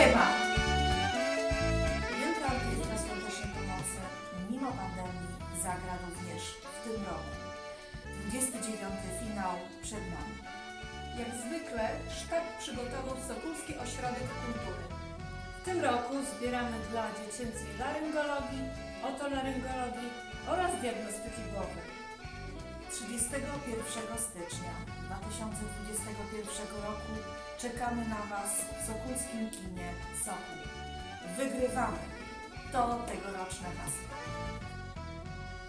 śpiewa. Wielka Orkiestra Świątecznej Pomocy mimo pandemii zagra również w tym roku. 29. finał przed nami. Jak zwykle sztab przygotował Sokulski Ośrodek Kultury. W tym roku zbieramy dla dziecięcej laryngologii, otolaryngologii oraz diagnostyki głowy. 31 stycznia 2020 2021 roku czekamy na Was w Sokulskim Kinie Sokół. Wygrywamy! To tegoroczne hasło.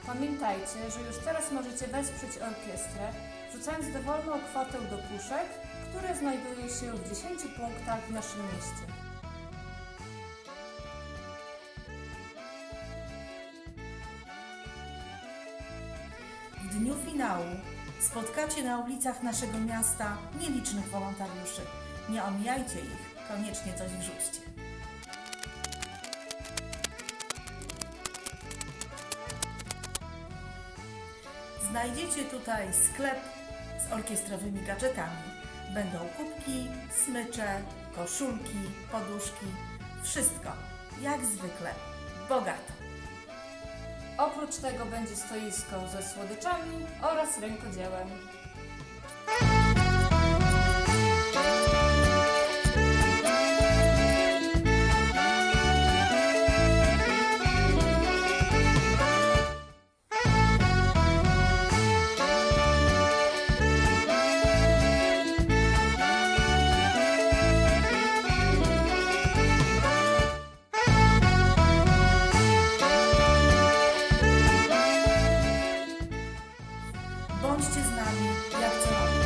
Pamiętajcie, że już teraz możecie wesprzeć orkiestrę, wrzucając dowolną kwotę do puszek, które znajdują się w 10 punktach w naszym mieście. W dniu finału spotkacie na ulicach naszego miasta nielicznych wolontariuszy. Nie omijajcie ich, koniecznie coś wrzućcie. Znajdziecie tutaj sklep z orkiestrowymi gadżetami. Będą kubki, smycze, koszulki, poduszki, wszystko, jak zwykle, bogato. Oprócz tego będzie stoisko ze słodyczami oraz rękodziełem. Bądźcie z nami, jak co roku.